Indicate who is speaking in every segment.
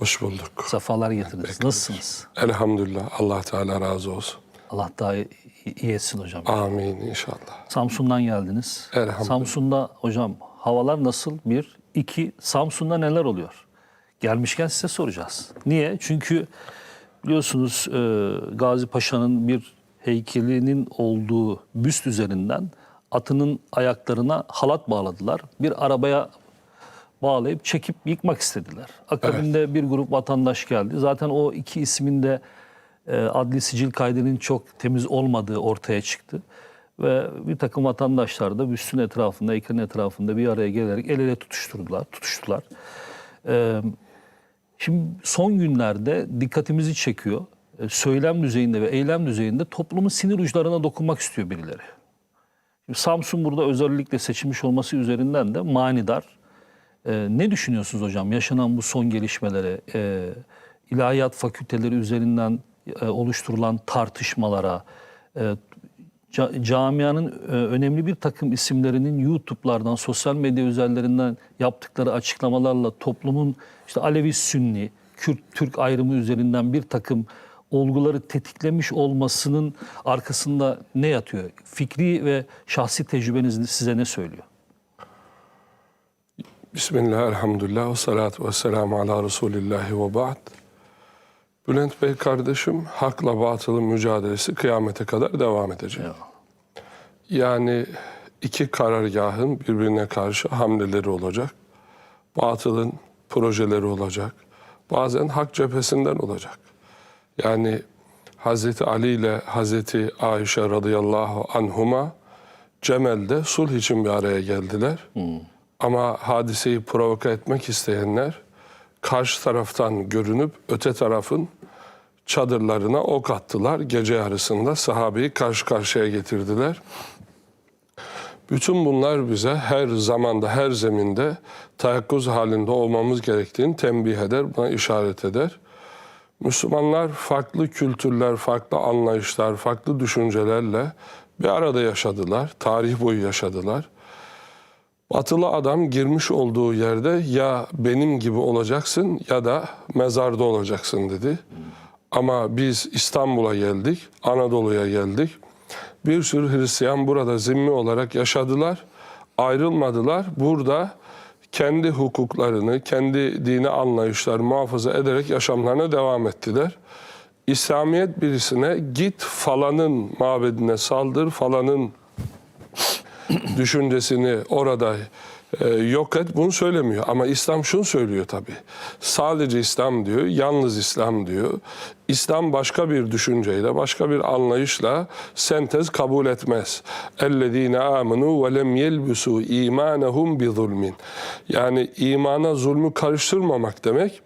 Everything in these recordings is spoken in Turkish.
Speaker 1: Hoş bulduk.
Speaker 2: Sefalar getirdiniz. Nasılsınız?
Speaker 1: Elhamdülillah. Allah Teala razı olsun.
Speaker 2: Allah daha iyi etsin hocam.
Speaker 1: Amin inşallah.
Speaker 2: Samsun'dan geldiniz.
Speaker 1: Elhamdülillah.
Speaker 2: Samsun'da hocam havalar nasıl? Bir. iki Samsun'da neler oluyor? Gelmişken size soracağız. Niye? Çünkü biliyorsunuz e, Gazi Paşa'nın bir heykelinin olduğu büst üzerinden atının ayaklarına halat bağladılar. Bir arabaya bağlayıp çekip yıkmak istediler. Akabinde bir grup vatandaş geldi. Zaten o iki ismin de e, adli sicil kaydının çok temiz olmadığı ortaya çıktı. Ve bir takım vatandaşlar da büstün etrafında, heykelin etrafında bir araya gelerek el ele tutuşturdular. tutuştular. E, şimdi son günlerde dikkatimizi çekiyor. E, söylem düzeyinde ve eylem düzeyinde toplumun sinir uçlarına dokunmak istiyor birileri. Şimdi Samsun burada özellikle seçilmiş olması üzerinden de manidar. Ee, ne düşünüyorsunuz hocam yaşanan bu son gelişmelere, e, ilahiyat fakülteleri üzerinden e, oluşturulan tartışmalara, e, ca- camianın e, önemli bir takım isimlerinin YouTube'lardan, sosyal medya üzerlerinden yaptıkları açıklamalarla toplumun işte Alevi, Sünni, Kürt, Türk ayrımı üzerinden bir takım olguları tetiklemiş olmasının arkasında ne yatıyor? Fikri ve şahsi tecrübeniz size ne söylüyor?
Speaker 1: Bismillah, elhamdülillah, ve salatu ve selamu ala Resulillahi ve ba'd. Bülent Bey kardeşim, hakla batılın mücadelesi kıyamete kadar devam edecek.
Speaker 2: Ya.
Speaker 1: Yani iki karargahın birbirine karşı hamleleri olacak. Batılın projeleri olacak. Bazen hak cephesinden olacak. Yani Hazreti Ali ile Hazreti Ayşe radıyallahu anhuma Cemel'de sulh için bir araya geldiler. Ama hadiseyi provoke etmek isteyenler karşı taraftan görünüp öte tarafın çadırlarına ok attılar. Gece yarısında sahabeyi karşı karşıya getirdiler. Bütün bunlar bize her zamanda, her zeminde teyakkuz halinde olmamız gerektiğini tembih eder, buna işaret eder. Müslümanlar farklı kültürler, farklı anlayışlar, farklı düşüncelerle bir arada yaşadılar. Tarih boyu yaşadılar. Batılı adam girmiş olduğu yerde ya benim gibi olacaksın ya da mezarda olacaksın dedi. Ama biz İstanbul'a geldik, Anadolu'ya geldik. Bir sürü Hristiyan burada zimmi olarak yaşadılar. Ayrılmadılar. Burada kendi hukuklarını, kendi dini anlayışlarını muhafaza ederek yaşamlarına devam ettiler. İslamiyet birisine git falanın mabedine saldır, falanın düşüncesini orada e, yok et bunu söylemiyor. Ama İslam şunu söylüyor tabii. Sadece İslam diyor, yalnız İslam diyor. İslam başka bir düşünceyle, başka bir anlayışla sentez kabul etmez. اَلَّذ۪ينَ آمَنُوا وَلَمْ يَلْبُسُوا اِيمَانَهُمْ بِظُلْمٍ Yani imana zulmü karıştırmamak demek,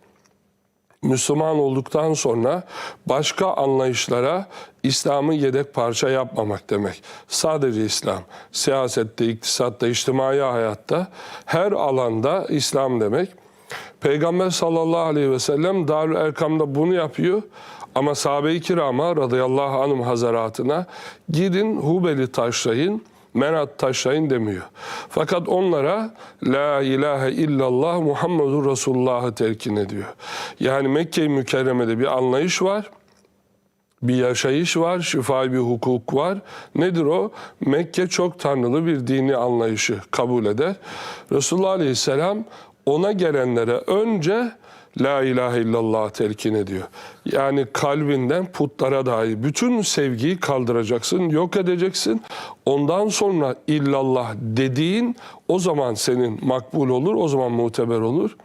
Speaker 1: Müslüman olduktan sonra başka anlayışlara İslam'ı yedek parça yapmamak demek. Sadece İslam. Siyasette, iktisatta, içtimai hayatta her alanda İslam demek. Peygamber sallallahu aleyhi ve sellem Darül Erkam'da bunu yapıyor. Ama sahabe-i kirama radıyallahu anhum hazaratına gidin Hubel'i taşlayın, menat taşlayın demiyor. Fakat onlara La ilahe illallah Muhammedur Resulullah'ı telkin ediyor. Yani Mekke-i Mükerreme'de bir anlayış var. Bir yaşayış var, şifai bir hukuk var. Nedir o? Mekke çok tanrılı bir dini anlayışı kabul eder. Resulullah Aleyhisselam ona gelenlere önce La ilahe illallah telkin ediyor. Yani kalbinden putlara dair bütün sevgiyi kaldıracaksın, yok edeceksin. Ondan sonra illallah dediğin o zaman senin makbul olur, o zaman muteber olur.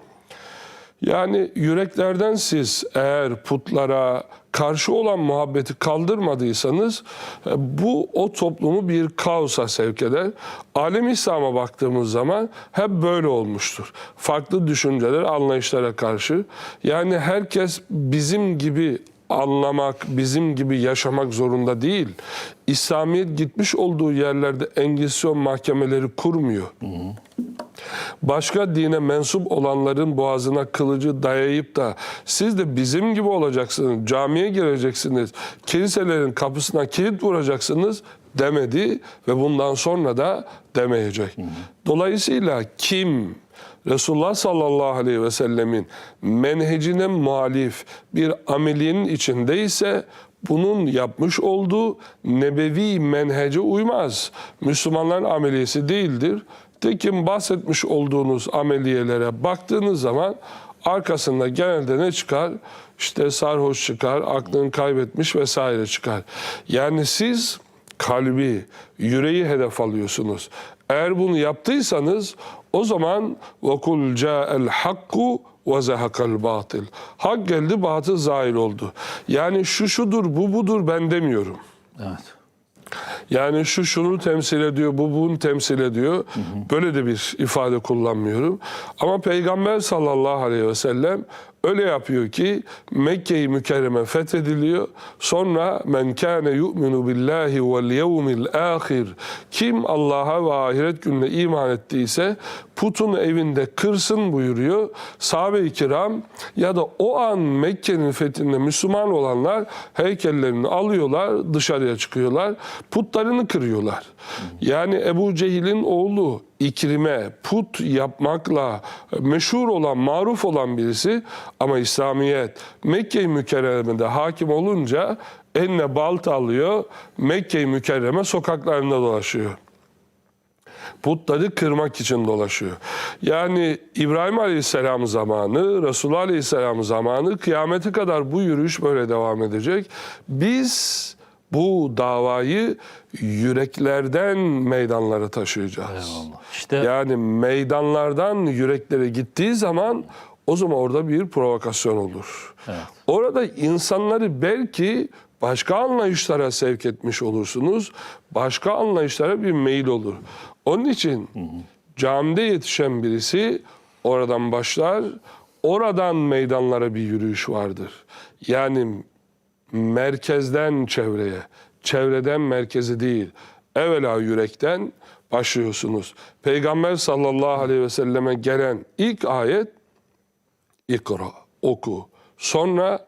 Speaker 1: Yani yüreklerden siz eğer putlara karşı olan muhabbeti kaldırmadıysanız e, bu o toplumu bir kaosa sevk eder. Alem İslam'a baktığımız zaman hep böyle olmuştur. Farklı düşünceler, anlayışlara karşı. Yani herkes bizim gibi anlamak, bizim gibi yaşamak zorunda değil. İslamiyet gitmiş olduğu yerlerde Engizisyon mahkemeleri kurmuyor başka dine mensup olanların boğazına kılıcı dayayıp da siz de bizim gibi olacaksınız, camiye gireceksiniz, kiliselerin kapısına kilit vuracaksınız demedi ve bundan sonra da demeyecek. Dolayısıyla kim Resulullah sallallahu aleyhi ve sellemin menhecine muhalif bir amelinin içindeyse bunun yapmış olduğu nebevi menhece uymaz. Müslümanların ameliyesi değildir. Tekin bahsetmiş olduğunuz ameliyelere baktığınız zaman arkasında genelde ne çıkar? İşte sarhoş çıkar, aklını kaybetmiş vesaire çıkar. Yani siz kalbi, yüreği hedef alıyorsunuz. Eğer bunu yaptıysanız o zaman وَقُلْ جَاءَ الْحَقُّ وَزَهَقَ الْبَاطِلِ Hak geldi, batıl zahir oldu. Yani şu şudur, bu budur ben demiyorum.
Speaker 2: Evet.
Speaker 1: Yani şu şunu temsil ediyor, bu bunu temsil ediyor. Böyle de bir ifade kullanmıyorum. Ama Peygamber sallallahu aleyhi ve sellem öyle yapıyor ki Mekke-i Mükerreme fethediliyor. Sonra men kâne yu'minu billahi vel yevmil ahir. Kim Allah'a ve ahiret gününe iman ettiyse putun evinde kırsın buyuruyor. Sahabe-i kiram ya da o an Mekke'nin fethinde Müslüman olanlar heykellerini alıyorlar, dışarıya çıkıyorlar, putlarını kırıyorlar. Yani Ebu Cehil'in oğlu İkrime put yapmakla meşhur olan, maruf olan birisi ama İslamiyet Mekke-i Mükerreme'de hakim olunca eline balta alıyor, Mekke-i Mükerreme sokaklarında dolaşıyor putları kırmak için dolaşıyor. Yani İbrahim Aleyhisselam zamanı, Resulullah Aleyhisselam zamanı kıyamete kadar bu yürüyüş böyle devam edecek. Biz bu davayı yüreklerden meydanlara taşıyacağız.
Speaker 2: Eyvallah. İşte
Speaker 1: Yani meydanlardan yüreklere gittiği zaman o zaman orada bir provokasyon olur.
Speaker 2: Evet.
Speaker 1: Orada insanları belki başka anlayışlara sevk etmiş olursunuz. Başka anlayışlara bir meyil olur. Onun için camide yetişen birisi oradan başlar. Oradan meydanlara bir yürüyüş vardır. Yani merkezden çevreye, çevreden merkezi değil. Evvela yürekten başlıyorsunuz. Peygamber sallallahu aleyhi ve selleme gelen ilk ayet İkra, oku. Sonra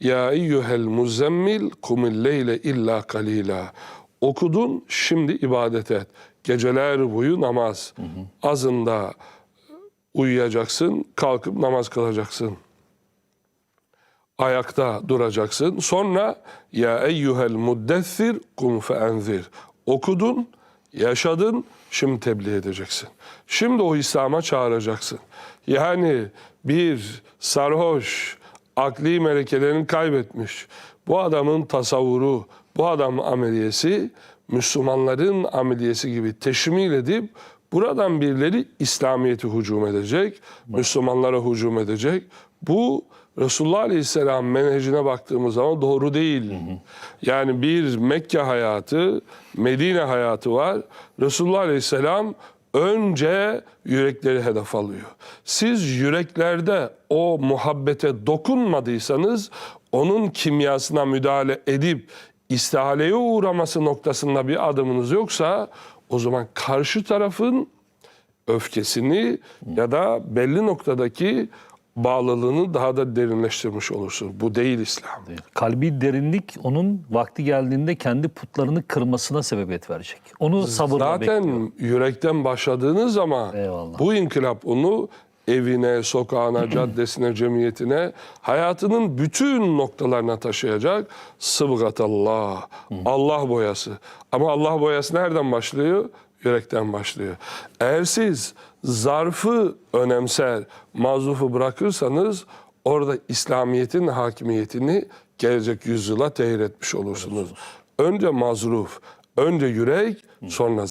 Speaker 1: ya eyyuhel muzzemmil kumil leyle illa kalila. Okudun şimdi ibadet et. Geceler boyu namaz. Azında uyuyacaksın, kalkıp namaz kılacaksın. Ayakta duracaksın. Sonra ya eyyuhel muddessir kum feenzir. Okudun, yaşadın, şimdi tebliğ edeceksin. Şimdi o İslam'a çağıracaksın. Yani bir sarhoş, akli melekelerini kaybetmiş. Bu adamın tasavvuru, bu adamın ameliyesi Müslümanların ameliyesi gibi teşmil edip buradan birileri İslamiyet'i hücum edecek, Müslümanlara hücum edecek. Bu Resulullah Aleyhisselam menhecine baktığımız zaman doğru değil. Yani bir Mekke hayatı, Medine hayatı var. Resulullah Aleyhisselam önce yürekleri hedef alıyor. Siz yüreklerde o muhabbete dokunmadıysanız onun kimyasına müdahale edip istihaleye uğraması noktasında bir adımınız yoksa o zaman karşı tarafın öfkesini ya da belli noktadaki bağlılığını daha da derinleştirmiş olursun. Bu değil İslam.
Speaker 2: kalbi derinlik onun vakti geldiğinde kendi putlarını kırmasına sebebiyet verecek. Onu sabırla bekliyor.
Speaker 1: Zaten yürekten başladığınız zaman
Speaker 2: Eyvallah.
Speaker 1: bu inkılap onu evine, sokağına, caddesine, cemiyetine, hayatının bütün noktalarına taşıyacak. Sıbgatallah, Allah boyası. Ama Allah boyası nereden başlıyor? Yürekten başlıyor. Eğer siz zarfı önemser, mazufu bırakırsanız orada İslamiyet'in hakimiyetini gelecek yüzyıla tehir etmiş olursunuz. Önce mazruf, önce yürek, sonra